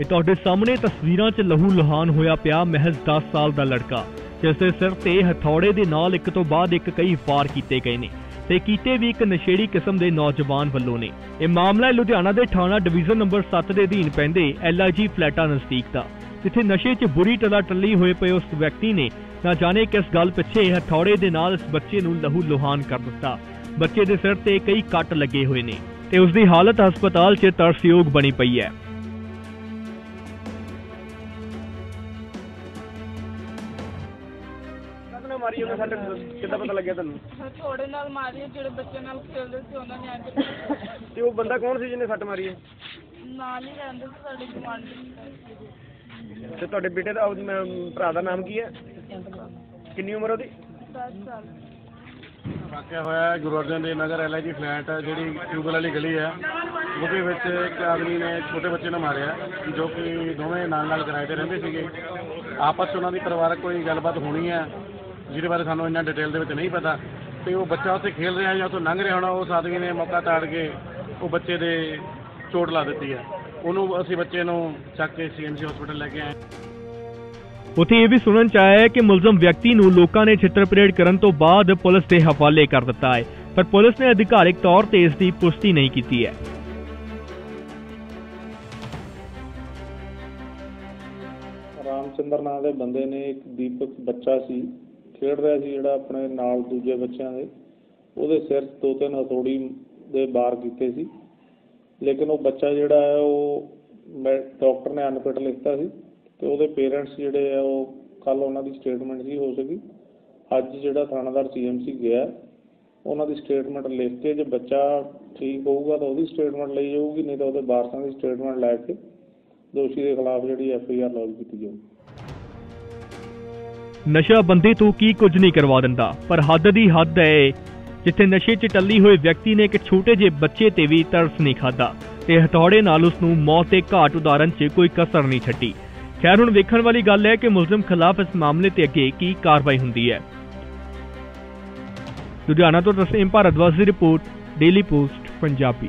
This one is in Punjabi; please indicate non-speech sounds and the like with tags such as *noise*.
ਇਹ ਤੁਹਾਡੇ ਸਾਹਮਣੇ ਤਸਵੀਰਾਂ 'ਚ ਲਹੂ ਲੁਹਾਨ ਹੋਇਆ ਪਿਆ ਮਹਿਜ਼ 10 ਸਾਲ ਦਾ ਲੜਕਾ, ਜਿਸ ਦੇ ਸਿਰ ਤੇ ਹਥੌੜੇ ਦੇ ਨਾਲ ਇੱਕ ਤੋਂ ਬਾਅਦ ਇੱਕ ਕਈ ਵਾਰ ਕੀਤੇ ਗਏ ਨੇ ਤੇ ਕੀਤੇ ਵੀ ਇੱਕ ਨਸ਼ੇੜੀ ਕਿਸਮ ਦੇ ਨੌਜਵਾਨ ਵੱਲੋਂ ਨੇ। ਇਹ ਮਾਮਲਾ ਲੁਧਿਆਣਾ ਦੇ ਥਾਣਾ ਡਿਵੀਜ਼ਨ ਨੰਬਰ 7 ਦੇ ਅਧੀਨ ਪੈਂਦੇ ਐਲਆਈਜੀ ਫਲੈਟਾਂ ਨਜ਼ਦੀਕ ਦਾ। ਜਿੱਥੇ ਨਸ਼ੇ 'ਚ ਬੁਰੀ ਟਲਾ ਟੱਲੀ ਹੋਏ ਪਏ ਉਸ ਵਿਅਕਤੀ ਨੇ ਨਾ ਜਾਣੇ ਕਿਸ ਗੱਲ ਪਿੱਛੇ ਹਥੌੜੇ ਦੇ ਨਾਲ ਇਸ ਬੱਚੇ ਨੂੰ ਲਹੂ ਲੁਹਾਨ ਕਰ ਦਿੱਤਾ। ਬੱਚੇ ਦੇ ਸਿਰ ਤੇ ਕਈ ਕੱਟ ਲੱਗੇ ਹੋਏ ਨੇ ਤੇ ਉਸ ਦੀ ਹਾਲਤ ਹਸਪਤਾਲ 'ਚ ਤਰਸਯੋਗ ਬਣੀ ਪਈ ਹੈ। ਮਾਰੀ ਉਹਨੇ ਸਾਡੇ ਕਿੱਦਾਂ ਪਤਾ ਲੱਗਿਆ ਤੁਹਾਨੂੰ ਥੋੜੇ ਨਾਲ ਮਾਰੀ ਹੈ, ਜਿਹੜੇ ਬੱਚੇ ਨਾਲ ਖੇਡਦੇ ਸੀ ਉਹਨਾਂ ਨੇ ਆ ਕੇ *laughs* ਤੇ ਉਹ ਬੰਦਾ ਕੌਣ ਸੀ ਜਿਹਨੇ ਸੱਟ ਮਾਰੀ ਹੈ? ਨਾਲ ਹੀ ਰਹਿੰਦੇ ਸੀ ਸਾਡੇ ਗੁਆਂਢੀ। ਤੇ ਤੁਹਾਡੇ ਬੇਟੇ ਦਾ ਉਹ- ਮ- ਭਰਾ ਦਾ ਨਾਮ ਕੀ ਹੈ? ਕਿੰਨੀ ਉਮਰ ਉਹਦੀ? 10 ਸਾਲ। ਵਾਕਿਆ ਹੋਇਆ ਹੈ ਗੁਰੂ ਅਰਜਨ ਦੇਵ ਨਗਰ ਐਲਆਈਜੀ ਫਲੈਟ ਜਿਹੜੀ ਟਿਊਬਲ ਵਾਲੀ ਗਲੀ ਹੈ। ਉਹਦੇ ਵਿੱਚ ਇੱਕ ਆਦਮੀ ਨੇ ਛੋਟੇ ਬੱਚੇ ਨੂੰ ਮਾਰਿਆ ਜੋ ਕਿ ਦੋਵੇਂ ਨਾਲ ਨਾਲ ਕਿਰਾਏ ਤੇ ਰਹਿੰਦੇ ਸੀਗੇ। ਆਪਸ 'ਚ ਉਹਨਾਂ ਦੀ ਪਰਿਵਾਰਕ ਕੋਈ ਗੱਲਬਾਤ ਹੋਣੀ ਹੈ ਜਿਹਦੇ ਬਾਰੇ ਸਾਨੂੰ ਇੰਨਾ ਡਿਟੇਲ ਦੇ ਵਿੱਚ ਨਹੀਂ ਪਤਾ ਤੇ ਉਹ ਬੱਚਾ ਉੱਥੇ ਖੇਲ ਰਿਹਾ ਜਾਂ ਉੱਥੋਂ ਲੰਘ ਰਿਹਾ ਹੋਣਾ ਉਸ ਆਦਮੀ ਨੇ ਮੌਕਾ ਤਾੜ ਕੇ ਉਹ ਬੱਚੇ ਦੇ ਚੋਟ ਲਾ ਦਿੱਤੀ ਹੈ। ਉਹਨੂੰ ਅਸੀਂ ਬੱਚੇ ਨੂੰ ਚੱਕ ਕੇ ਸੀਐਮਸੀ ਹਸਪੀਟਲ ਲੈ ਕੇ ਆਏ ਉਥੇ ਇਹ ਵੀ ਸੁਣਨ ਚ ਆਇਆ ਹੈ ਕਿ ਮੁਲਜ਼ਮ ਵਿਅਕਤੀ ਨੂੰ ਲੋਕਾਂ ਨੇ ਛਿੱਤਰ ਪਰੇਡ ਕਰਨ ਤੋਂ ਬਾਅਦ ਪੁਲਿਸ ਦੇ ਹਵਾਲੇ ਕਰ ਦਿੱਤਾ ਹੈ ਪਰ ਪੁਲਿਸ ਨੇ ਅਧਿਕਾਰਿਕ ਤੌਰ ਤੇ ਇਸ ਦੀ ਪੁਸ਼ਟੀ ਨਹੀਂ ਕੀਤੀ ਹੈ। ਰਾਮਚੰਦਰ ਨਾਂ ਦੇ ਬੰਦੇ ਨੇ ਇੱਕ ਦੀਪਕ ਬੱਚਾ ਸੀ। ਖੇਡ ਰਿਹਾ ਸੀ ਜਿਹੜਾ ਆਪਣੇ ਨਾਲ ਦੂਜੇ ਬੱਚਿਆਂ ਦੇ, ਉਹਦੇ ਸਿਰ 'ਚ ਦੋ ਤਿੰਨ ਹਥੌੜੀ ਦੇ ਵਾਰ ਕੀਤੇ ਸੀ। ਲੇਕਿਨ ਉਹ ਬੱਚਾ ਜਿਹੜਾ ਹੈ, ਉਹ ਮੈਂ, ਡਾਕਟਰ ਨੇ ਅਨਫਿਟ ਲਿਖਤਾ ਸੀ ਤੇ ਉਹਦੇ ਪੇਰੈਂਟਸ ਜਿਹੜੇ ਆ, ਉਹ ਕੱਲ ਉਹਨਾਂ ਦੀ ਸਟੇਟਮੈਂਟ ਸੀ ਹੋ ਸਕੀ। ਅੱਜ ਜਿਹੜਾ ਥਾਣਾਦਾਰ ਸੀਐਮਸੀ ਗਿਆ, ਉਹਨਾਂ ਦੀ ਸਟੇਟਮੈਂਟ ਲਿਖ ਕੇ ਜੇ ਬੱਚਾ ਠੀਕ ਹੋਊਗਾ ਤਾਂ ਉਹਦੀ ਸਟੇਟਮੈਂਟ ਲਈ ਜਾਊਗੀ, ਨਹੀਂ ਤਾਂ ਉਹਦੇ ਵਾਰਸਾਂ ਦੀ ਸਟੇਟਮੈਂਟ ਲੈ ਕੇ ਦੋਸ਼ੀ ਦੇ ਖਿਲਾਫ ਜਿਹੜੀ ਐਫ ਆਈ ਆਰ ਲੌਜ ਕੀਤੀ ਜਾਊਗੀ। ਨਸ਼ਾ ਬੰਦੀ ਤੋਂ ਕੀ ਕੁਝ ਨਹੀਂ ਕਰਵਾ ਦਿੰਦਾ। ਪਰ ਹੱਦ ਦੀ ਹੱਦ ਹੈ ਜਿੱਥੇ ਨਸ਼ੇ 'ਚ ਟੱਲੀ ਹੋਏ ਵਿਅਕਤੀ ਨੇ ਇੱਕ ਛੋਟੇ ਜਿਹੇ ਬੱਚੇ ਤੇ ਵੀ ਤਰਸ ਨਹੀਂ ਖਾਦਾ ਤੇ ਹਥੌੜੇ ਨਾਲ ਉਸ ਨੂੰ ਮੌਤ ਦੇ ਘਾਟ ਉਤਾਰਨ 'ਚ ਕੋਈ ਕਸਰ ਨਹੀਂ ਛੱਡੀ। ਖੈਰ, ਹੁਣ ਵੇਖਣ ਵਾਲੀ ਗੱਲ ਹੈ ਕਿ ਮੁਲਜ਼ਮ ਖਿਲਾਫ ਇਸ ਮਾਮਲੇ ਤੇ ਅੱਗੇ ਕੀ ਕਾਰਵਾਈ ਹੁੰਦੀ ਹੈ। ਲੁਧਿਆਣਾ ਤੋਂ ਤਸਲੀਮ ਭਾਰਦਵਾਜ ਦੀ ਰਿਪੋਰਟ, ਡੇਲੀ ਪੋਸਟ, ਪੰਜਾਬੀ।